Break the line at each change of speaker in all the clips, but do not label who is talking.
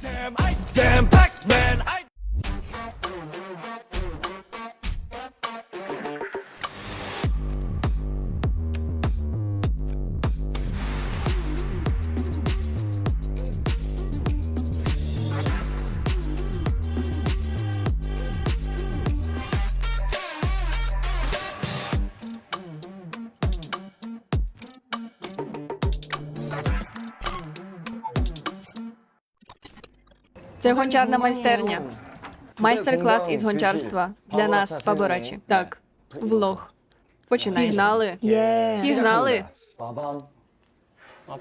Damn, I damn Pac-Man.
Це гончарна майстерня. Майстер-клас із гончарства для нас, Паборачі. Так, влог. Починай. Гнали.
Yeah.
Гнали.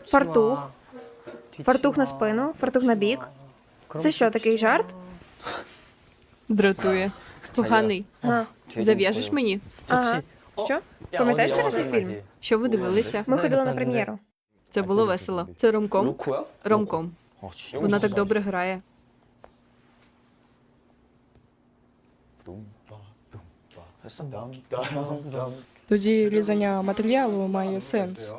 Фартух. Фартух на спину, фартух на бік. Це що, такий жарт?
Дратує.
Поганий.
Зав'яжеш мені?
Ага. Що? Пам'ятаєш через цей фільм?
Що ви дивилися?
Ми ходили на прем'єру.
Це було весело. Це ромком. Ромком. Вона так добре грає.
Тоді різання матеріалу має сенс.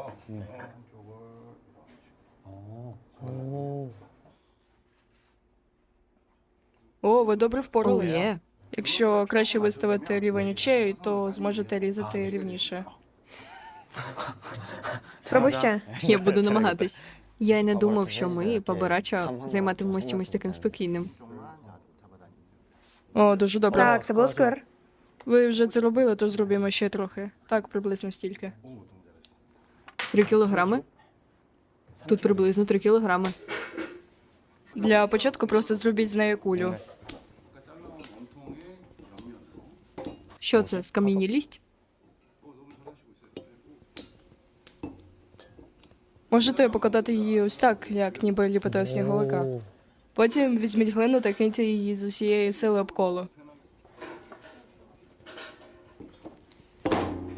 О, ви добре
є.
Якщо краще виставити рівень очей, то зможете різати рівніше.
Спробуй ще.
Я буду намагатись. Я й не думав, що ми, паборача, займатимемось чимось таким спокійним.
О, дуже добре.
Так, це було сквер.
Ви вже це робили, то зробимо ще трохи. Так, приблизно стільки.
Три кілограми? Тут приблизно три кілограми.
Для початку просто зробіть з неї кулю.
Що це? Скам'янілість?
Можете покатати її ось так, як ніби ліпите сніговика. Потім візьміть глину та киньте її з усієї сили об коло.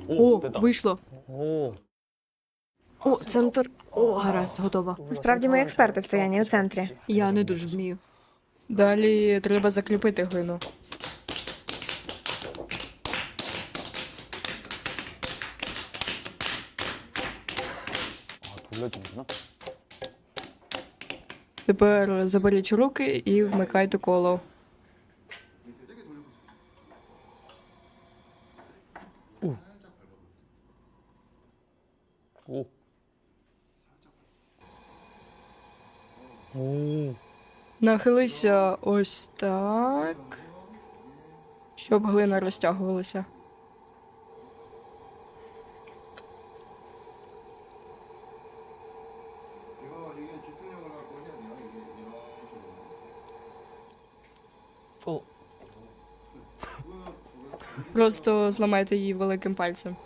О, вийшло.
오.
О, центр. О, гаразд, готова.
Насправді ми експерти в стоянні у центрі.
Я не дуже вмію.
Далі треба закріпити глину.
아, 돌려주는구나.
Тепер заберіть руки і вмикайте коло.
오. 오.
Нахилися ось так. Щоб глина розтягувалася.
О.
Просто зламайте її великим пальцем.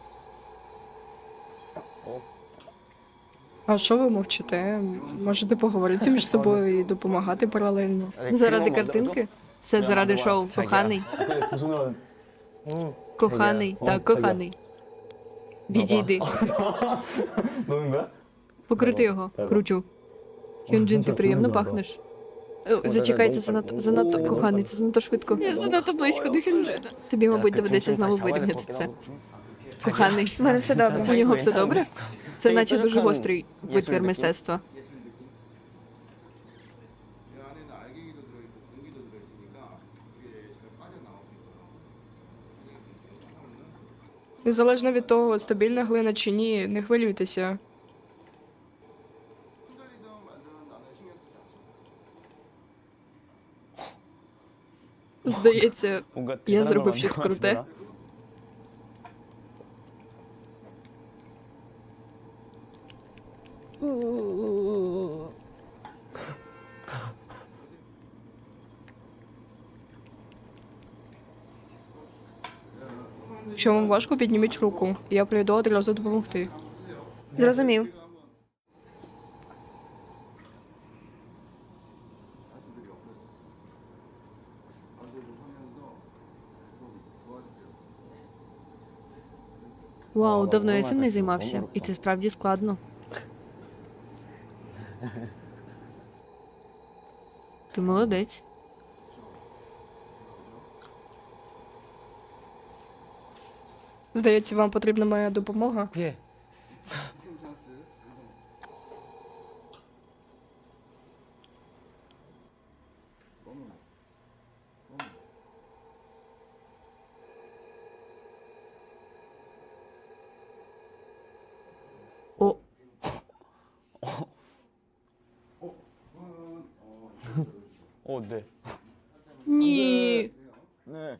А що ви мовчите? Можете поговорити між собою і допомагати паралельно.
Заради картинки? Все заради шоу. Коханий. Коханий, так, коханий. Відійди. Покрути його, кручу. Хюнджин, ти приємно пахнеш. О, Зачекай, це занадто, занадто коханий, це занадто швидко. Я занадто близько до Хюнджина. Тобі, мабуть, доведеться знову вирівняти це. Коханий.
У мене все добре.
У нього все добре? Це наче дуже гострий витвір мистецтва.
Незалежно від того, стабільна глина чи ні, не хвилюйтеся.
Здається, я зробив щось круте.
Якщо вам важко, підніміть руку. Я прийду одразу допомогти.
Зрозумів.
Вау, давно я цим не займався. І це справді складно. Ти молодець.
Здається, вам потрібна моя допомога.
예. 어, 네.
Ні.
네.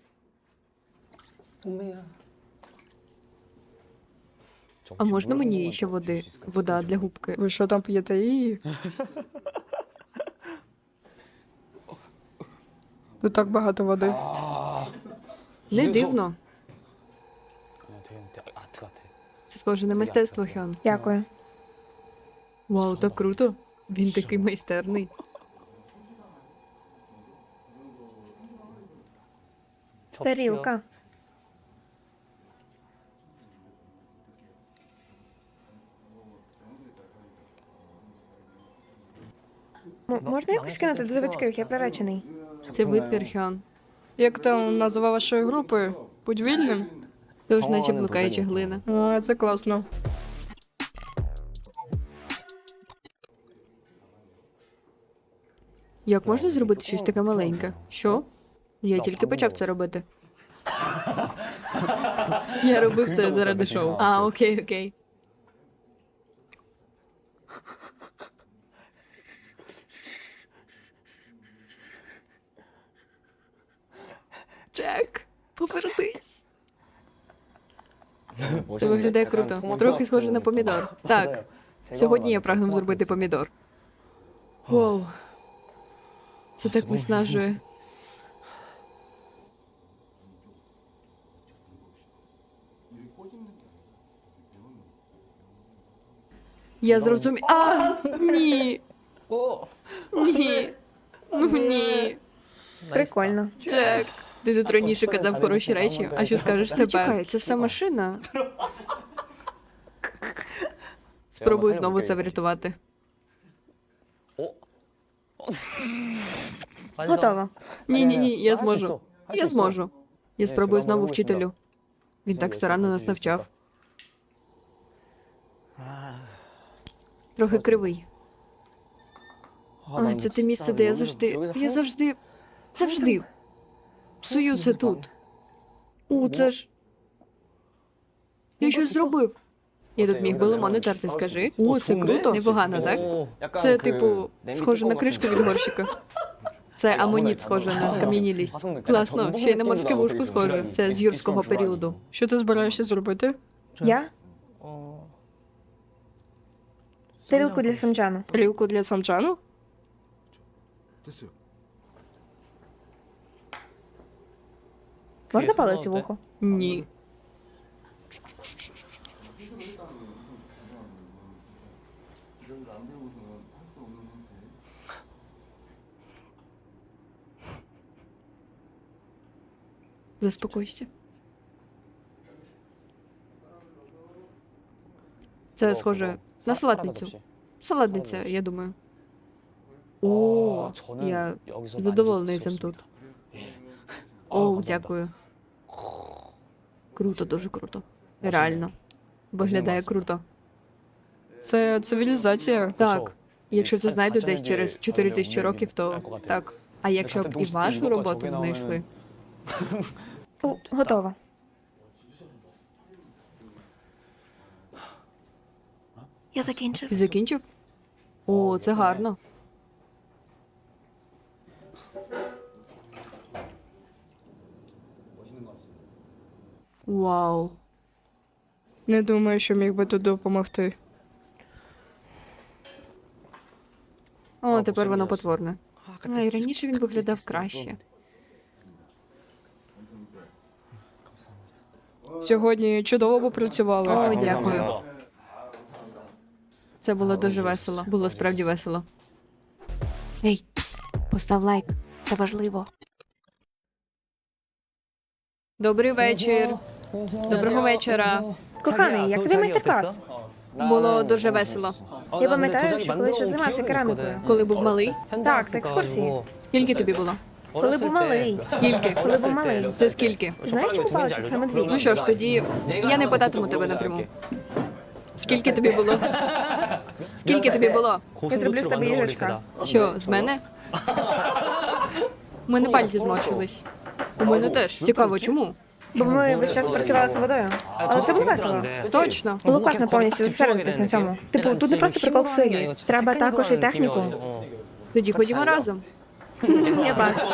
엄매야.
А можна мені ще води? Вода для губки.
Ви що там п'єте її? Тут так багато води.
Не дивно.
되게 되게 아트 같아.
Це схоже на мистецтво Хьон.
Дякую.
Вау, так круто. Він такий майстерний.
Тарілка. М- можна якось кинути до заводських, я приречений.
Це витвір Хьон.
Як там назва вашої групи? Будь вільним?
Тож наче блукаюча глина.
А, це класно.
Як можна зробити щось таке маленьке? Що? Я тільки почав це робити. Я робив це заради шоу. А, окей, окей. Джек, повернись. Це виглядає круто. Трохи схоже на помідор. Так, сьогодні я прагнув зробити помідор. Воу. Це так виснажує. Я зрозумів. А! Ні! Ні! Ну ні!
Прикольно.
Джек! Ти тут раніше казав хороші речі, а що скажеш тепер? Чекай, це все машина. Спробую знову це врятувати.
어?
Готово.
Ні, ні, ні, я зможу. Я зможу. Я спробую знову вчителю. Він так старанно нас навчав. Трохи кривий. А, це те місце, де я завжди. Я завжди. Завжди. Псую це тут. О, це ж. Я щось зробив. Я тут міг би лимони терти, скажи. О, це круто. Непогано, так? Це, типу, схоже на кришку від горщика. Це амоніт схоже на скам'янілість. Класно, ще й на морське вушку схоже. Це з юрського періоду.
Що ти збираєшся зробити?
Я? Тарілку для самджану.
Тарілку для самчану?
Можна палець у вухо?
Ні. Заспокойся. Це схоже на салатницю. Салатниця, я думаю. О, я задоволений цим тут. О, дякую. Круто, дуже круто. Реально. Виглядає круто.
Це цивілізація.
Так. Якщо це знайдуть десь через 4 тисячі років, то так. А якщо б і вашу роботу знайшли,
готово. Я закінчив.
ти закінчив? О, це гарно. Вау.
Не думаю, що міг би тут допомогти.
О, тепер воно потворне. А, і раніше він виглядав краще.
Сьогодні чудово попрацювали.
О, дякую. Це було дуже весело. Було справді весело. Ей, пс, постав лайк. Це важливо. Добрий вечір. Доброго вечора.
Коханий, як тобі майстер-клас?
Було дуже весело.
Я пам'ятаю, що колись ще займався керамікою.
Коли був малий,
Так, це екскурсії.
скільки тобі було?
Коли був малий.
Скільки?
Коли був малий.
Це скільки?
Знаєш, чому паличок саме дві?
Ну що ж, тоді я не питатиму тебе напряму. Скільки тобі було? Скільки тобі було?
Я зроблю з тебе їжачка.
Що, з мене? У мене пальці зморщились. У мене теж. Цікаво, чому?
Бо ми весь час працювали з водою. Але це було весело.
Точно.
Було класно повністю зосередитись на цьому. Типу, тут не просто прикол в силі. Треба також і техніку.
Тоді ходімо разом.
Я пас.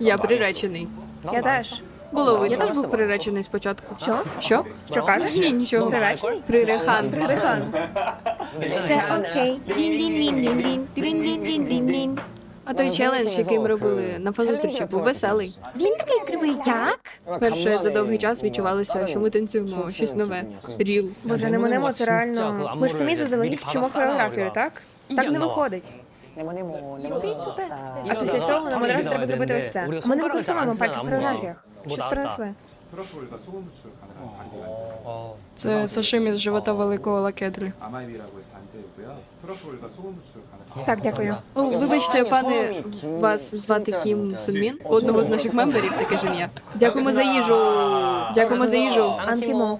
Я приречений.
Я теж.
Було видно, я теж був приречений спочатку.
Що?
Що?
Що кажеш?
Ні, нічого.
Приречений?
Прирехан.
Рихан.
Все окей. Дін-дін-дін-дін-дін. Дін-дін-дін-дін-дін.
А той челендж, який ми робили на фан-зустрічах, був веселий.
Він такий кривий, як?
Перше за довгий час відчувалося, що ми танцюємо щось нове. Ріл.
Боже, не минемо, це реально. Ми ж самі заздалегідь вчимо хореографію, так? Так не виходить. А після цього нам одразу треба зробити ось це. Ми не використовуємо пальці в хореографіях. Щось принесли.
트러플과 소금 부추를 가능한 반디가 있어요.
Це сашимі з живота великого лакедрі.
아마이비라고 해서 안재우고요. 트러플과 소금 부추를 가능한
Так, дякую.
О, вибачте, пане, вас звати Кім Сунмін, у одного з наших мемберів таке ж ім'я. Дякуємо за їжу. Дякуємо за їжу.
Анкімо.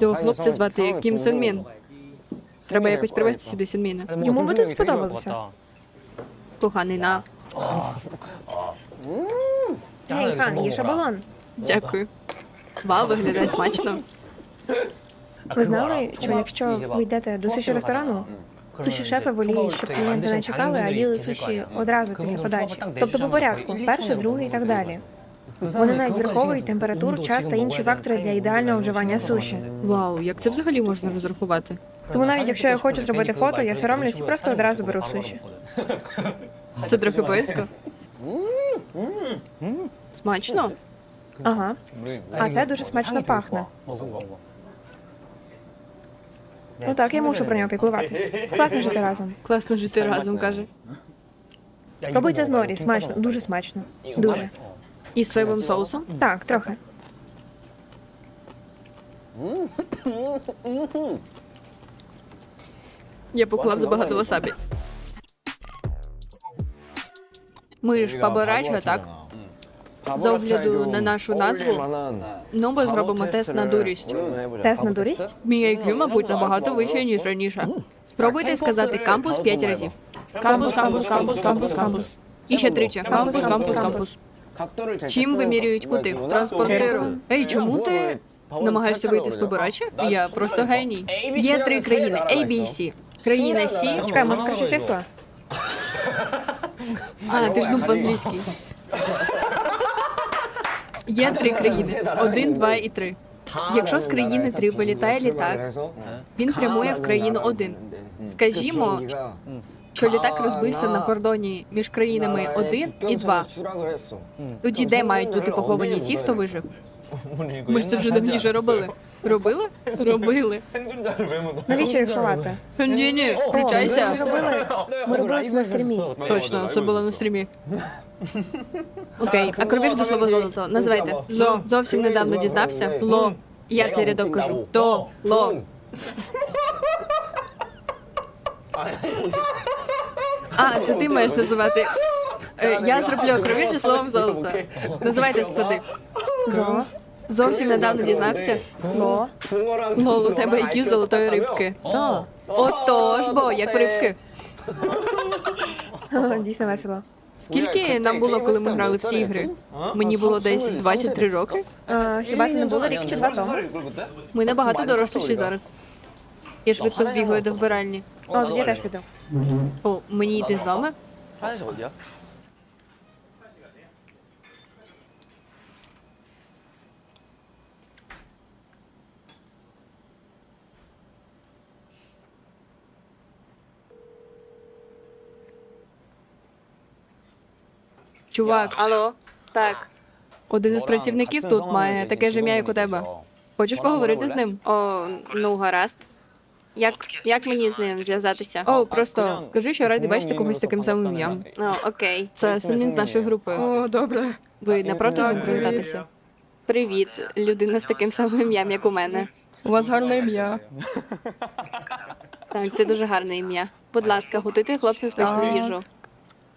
Цього хлопця звати Кім Сунмін. Треба якось привезти сюди Сунміна.
Йому би тут сподобалося.
Поганий на.
Гей, хан, є шабалон.
Дякую. Вау, виглядає смачно.
Ви знали, що якщо ви йдете до суші ресторану, суші шефи воліють, щоб клієнти не чекали, а їли суші одразу після подачі. Тобто по порядку, перший, другий і так далі. Вони навіть враховують температуру, час та інші фактори для ідеального вживання суші.
Вау, як це взагалі можна розрахувати?
Тому навіть якщо я хочу зробити фото, я соромлюсь і просто одразу беру суші.
Це трохи боязко. Смачно?
Ага. А це дуже смачно пахне. Ну так, я мушу про нього піклуватись. Класно жити разом.
Класно жити разом, каже.
Спробуйте з норі, смачно, дуже смачно. Дуже.
І з соєвим соусом?
Так, трохи.
Я поклав забагато васабі. Ми ж паборача, так? З огляду на нашу назву, ну ми зробимо тест на дурість.
Тест на дурість?
Мій IQ, мабуть, набагато вищий, ніж раніше. Спробуйте сказати кампус п'ять разів. Кампус, кампус, кампус, кампус, кампус. І ще тричі. Кампус, кампус, кампус. Чим вимірюють кути? Транспортиром. Ей, чому ти намагаєшся вийти з побирача? Я просто геній. Є три країни A, B, C. Країна C.
Чекай, може краще числа?
А, ти ж думав по-англійській. Є три країни: один, два і три. Якщо з країни три вилітає літак, він прямує в країну один. Скажімо, що літак розбився на кордоні між країнами один і два. Тоді де мають бути поховані ті, хто вижив? Ми ж це вже давніше робили. Робили? Робили.
Навіщо їх ховати?
Ні, ні, включайся.
Ми робили це на стрімі.
Точно, це було на стрімі. Окей, а кровіш до слова золото. Називайте. Зо. Зовсім недавно дізнався. Ло. Я цей рядок кажу. То. Ло. А, це ти маєш називати. Е, Я зроблю кровіш зі словом золото. Називайте склади.
Зо,
Зовсім недавно дізнався.
ло,
Лол, у тебе IQ золотої рибки.
то.
Отож, бо як рибки.
Дійсно весело.
Скільки нам було, коли ми грали в ці ігри? Мені було десь 23 роки.
Хіба це не було рік чи два тому?
Ми набагато доросліші зараз. Я швидко збігаю до вбиральні.
О, я теж піду.
О, мені йти з вами? Чувак, алло. Так. Один із працівників тут має таке ж ім'я, як у тебе. Хочеш поговорити з ним? О, ну гаразд. Як, як мені з ним зв'язатися? О, просто кажи, що радий бачити когось з таким самим ім'ям. О, окей. Це Синмін з нашої групи.
О, добре.
Ви не проти ним привітатися? Привіт, людина з таким самим ім'ям, як у мене.
У вас гарне ім'я.
Так, це дуже гарне ім'я. Будь ласка, готуйте хлопцям смачну
Так.
їжу.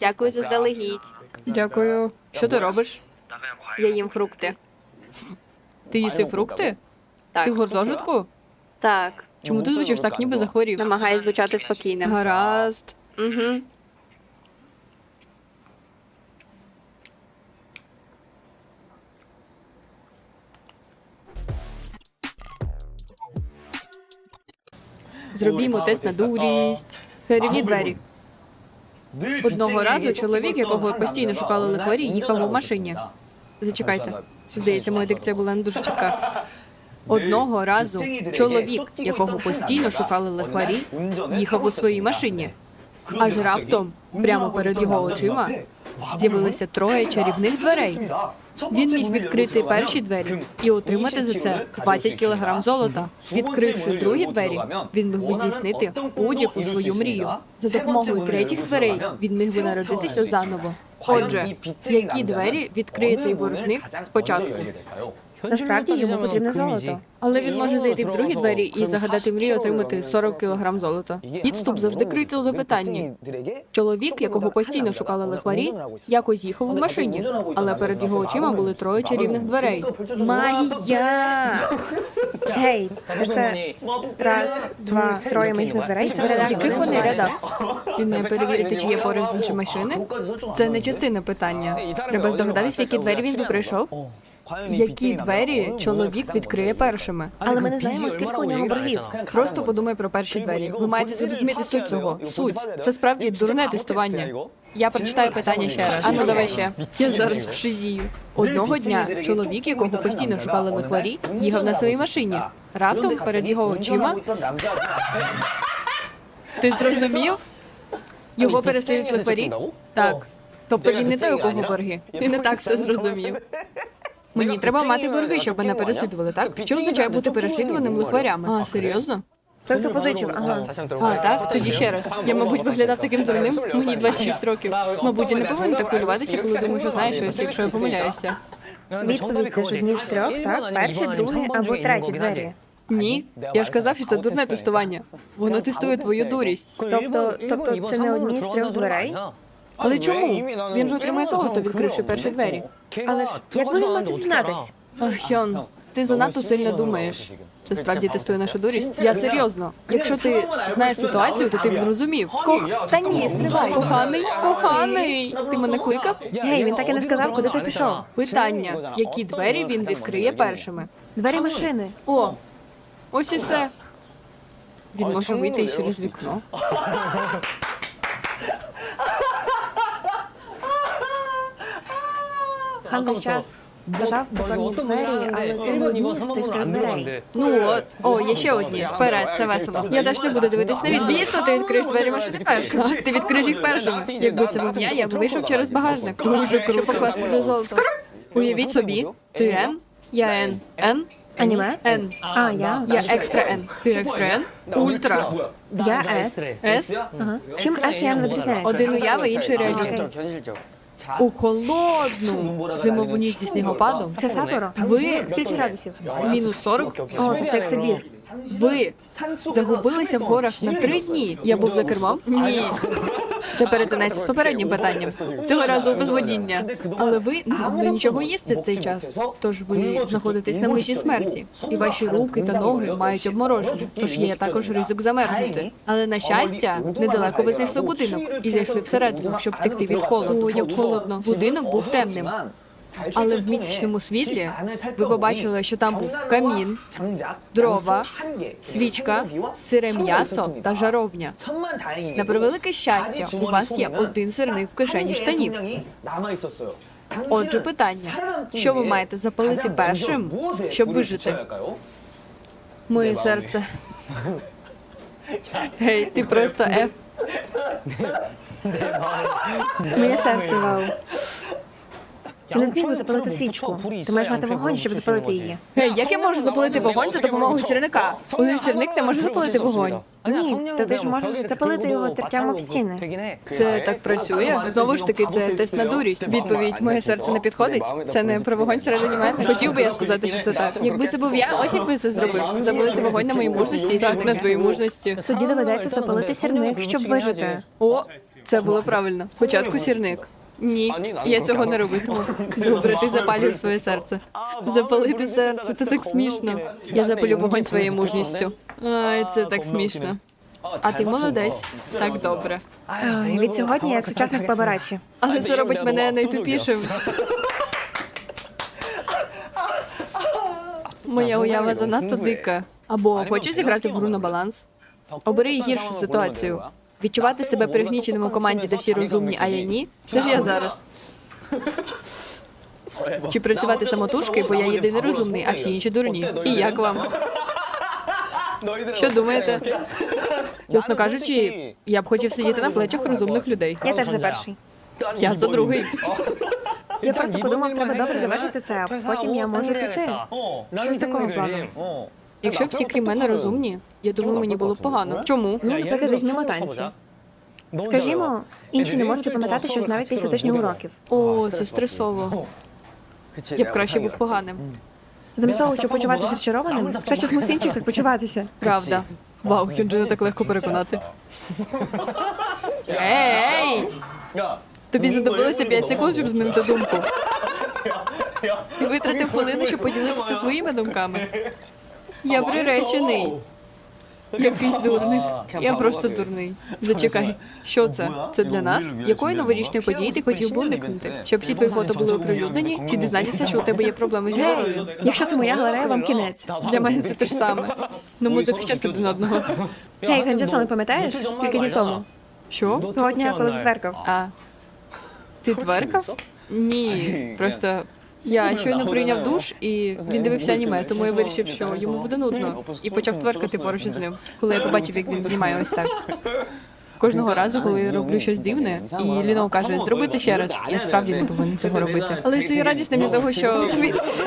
Дякую заздалегідь.
Дякую.
Що ти робиш? Я їм фрукти. Ти їси фрукти?
Так.
Ти в гуртожитку?
Так.
Чому ти звучиш так, ніби захворів?
Намагаюсь звучати спокійним.
Гаразд.
Угу.
Зробімо тест на дурість. Чарівні двері. Одного разу чоловік, якого постійно шукали лихварі, їхав у машині. Зачекайте. Здається, моя дикція була не дуже чітка. Одного разу чоловік, якого постійно шукали лихварі, їхав у своїй машині. Аж раптом, прямо перед його очима, з'явилися троє чарівних дверей. Він міг відкрити перші двері і отримати за це 20 кілограм золота. Відкривши другі двері, він міг би здійснити будь-яку свою мрію. За допомогою третіх дверей він міг би народитися заново. Отже, які двері відкриє цей боржник спочатку?
Насправді йому потрібне золото.
Але він може зайти в другі двері і загадати мрію отримати 40 кілограм золота. Підступ завжди криється у запитанні. Чоловік, якого постійно шукали лихварі, якось їхав у машині, але перед його очима були троє чарівних дверей.
Магія! Гей, це раз, два, троє магічних дверей. Це
яких вони рядах? Він не перевірити, чи є поруч інші машини. Це не частина питання. Треба здогадатися, які двері він би пройшов. Які двері чоловік відкриє першими?
Але ми не знаємо, скільки у нього боргів.
Просто подумай про перші двері. Ви маєте зрозуміти суть цього. Суть це справді дурне тестування. Я прочитаю питання ще раз. Ану, давай ще. Я зараз вшизію. Одного дня чоловік, якого постійно шукали лихварі, їхав на своїй машині. Раптом перед його очима. Ти зрозумів? Його переслідують лихварі? Так. Тобто він не той, у кого борги. Ти не так все зрозумів. Мені треба мати борги, щоб мене переслідували, так? Що означає бути переслідуваним лихварями? А, серйозно?
Той, хто позичив, ага.
А, так? Тоді ще раз. Я, мабуть, виглядав таким дурним. Мені 26 років. Мабуть, я не повинен так хвилюватися, коли думаю, що знаю щось, якщо я помиляюся.
Відповідь це ж одні з трьох, так? Перші, другі або треті двері.
Ні, я ж казав, що це дурне тестування. Воно тестує твою дурість.
Тобто, тобто це не одні з трьох дверей?
Але чому? Він же отримає золото, відкривши перші двері.
Але ж як мав це дізнатись?
Ах, Хьон, ти занадто сильно думаєш. Це справді тестує нашу дурість. Я серйозно. Якщо ти знаєш ситуацію, то ти б зрозумів. Кох... Та ні, стривай. Коханий, коханий. Ти мене кликав?
Гей, він так і не сказав, куди ти пішов.
Питання: які двері він відкриє першими?
Двері машини.
О, ось і все. Він може вийти і через вікно.
Хан весь час казав покажні двері, але це не одні з тих трьох дверей.
Ну от, о, є ще одні. Вперед, це весело. Я теж не буду дивитись на. Звісно, ти відкриєш двері машини першим. Ти відкриєш їх першими. Якби це був я, я б вийшов через багажник. Дуже круто. Щоб покласти до золота. Уявіть собі, ти Н, я Н, Н,
Аніме?
Н.
А, я?
Я екстра Н. Ти екстра Н? Ультра.
Я С.
С.
Ага. Чим С і Н відрізняються?
Один уява, інший реалізм. У холодну зимову ніч зі снігопадом
Це Сапоро?
Ви-
Скільки градусів?
мінус 40.
О, то це як Сибір.
Ви загубилися в горах на три дні. Я був за кермом? Ні. Не перетинайте з попереднім питанням. Цього разу без водіння. Але ви не могли нічого їсти в цей час. Тож ви знаходитесь на межі смерті, і ваші руки та ноги мають обморожені. Тож є також ризик замерзнути. Але на щастя, недалеко ви знайшли будинок і зайшли всередину, щоб втекти від холоду. Як холодно. Будинок був темним. Але в місячному світлі ви побачили, що там був камін, дрова, свічка, сире м'ясо та жаровня. На превелике щастя, у вас є один сирник в кишені штанів. Отже, питання: що ви маєте запалити першим, щоб вижити? Моє серце. Гей, ти просто Ф.
Моє серце, вау. Ти не зміг би запалити свічку. Ти маєш мати вогонь, щоб запалити її.
Гей, як я можу запалити вогонь за допомогою сірника? Один сірник не може запалити вогонь.
Ні, та ти ж можеш запалити його тертям об стіни.
Це так працює. Знову ж таки, це тест на дурість. Відповідь моє серце не підходить. Це не про вогонь всередині мене. Хотів би я сказати, що це так. Якби це був я, ось як би це зробив. Запалити вогонь на моїй мужності, так на твоїй мужності.
Тоді доведеться запалити сірник, щоб вижити.
О, це було правильно. Спочатку сірник. Ні, я цього не робитиму. Добре, ти запалюєш своє серце. Запалити серце, це так смішно. Я запалю вогонь своєю мужністю. Ай, це так смішно. А ти молодець. Так добре.
Ай, Від сьогодні я як сучасник Пабарачі.
Але це робить мене найтупішим. Моя уява занадто дика. Або хочеш зіграти в гру на баланс? Обери гіршу ситуацію. Відчувати себе пригніченим у команді, де всі розумні, а я ні. Це ж я зараз. Чи працювати самотужки, бо я єдиний розумний, а всі інші дурні. І як вам? Що думаєте? Чесно кажучи, я б хотів сидіти на плечах розумних людей.
Я теж за перший.
Я за другий.
Я просто подумав, треба добре завершити це, а потім я можу піти. Щось такого плану.
Якщо всі крім мене розумні, я думаю, мені було б погано. Чому?
Ну, наприклад, візьмемо танці. Скажімо, інші не можуть запам'ятати щось навіть після тижня уроків.
О, це стресово. Я б краще був поганим.
Замість того, щоб почуватися розчарованим, краще змусити інших так почуватися.
Правда. Вау, Хюнджина так легко переконати. Ей! Тобі знадобилося 5 секунд, щоб змінити думку. Ти витратив хвилину, щоб поділитися своїми думками. Я приречений. Якийсь дурник. Я просто дурний. Зачекай, що це? Це для нас? Якої новорічної події ти хотів би уникнути? Щоб всі твої фото були оприлюднені? Чи дізнатися, що у тебе є проблеми з головою?
Якщо це моя галерея, вам кінець.
Для мене це те ж саме. Ну ми захищати один одного.
Гей, Ханджесон, не пам'ятаєш? Кілька днів тому.
Що?
Того дня, коли ти зверкав.
А. Ти тверкав? Ні, просто я щойно прийняв душ, і він дивився аніме, тому я вирішив, що йому буде нудно, і почав тверкати поруч із ним, коли я побачив, як він знімає ось так. Кожного разу, коли я роблю щось дивне, і Ліно каже, зроби це ще раз. Я справді не повинен цього робити. Але я стою радісним від того, що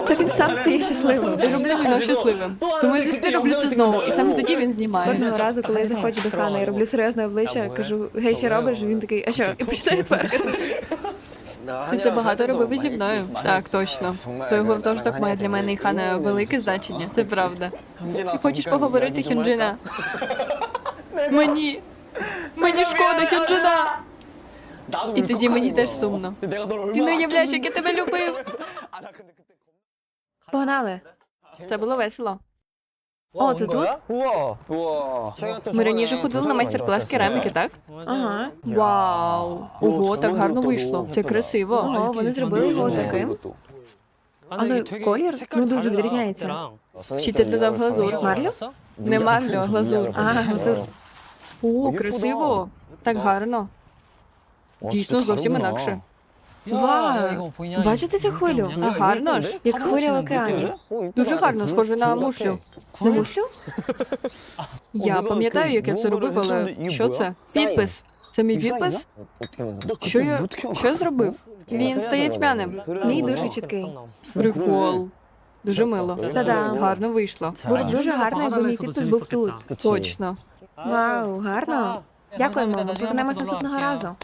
Та він сам стає щасливим.
я роблю Ліно щасливим. Тому я завжди роблю це знову, і саме тоді він знімає.
Кожного разу, коли я заходжу до Хана і роблю серйозне обличчя, кажу, гей, що робиш? Він такий, а що? І починає тверкати.
Ти це багато робив зі мною. Так, точно. Той гуртожиток має для мене і хана велике значення, це правда. Ти хочеш поговорити, Хюнджина? Мені. Мені шкода, Хюнджина! І тоді мені теж сумно. Ти не уявляєш, як я тебе любив.
Погнали.
Це було весело.
О, це тут?
Wow. Wow.
Ми раніше ходили на майстер-клас кераміки, так?
Ага.
Вау. Ого, так гарно вийшло. Це красиво.
Ого, вони зробили його таким. Але колір ну, ну дуже відрізняється.
Вчитель додав глазур.
Марлю?
Не марлю, а глазур.
А, глазур.
О, красиво. Так гарно. Дійсно, зовсім інакше.
Вау! Бачите цю хвилю?
А гарно ж.
Як хвиля в океані.
Дуже гарно, схоже на мушлю.
На мушлю?
Я пам'ятаю, як я це робив, але що це? Підпис. Це мій підпис? Що я що я зробив? Він стає тьмяним.
Мій дуже чіткий.
Прикол. Дуже мило.
Та-дам.
Гарно вийшло.
Було б дуже гарно, якби мій підпис був тут.
Точно.
Вау, гарно. Дякуємо, повернемось наступного разу.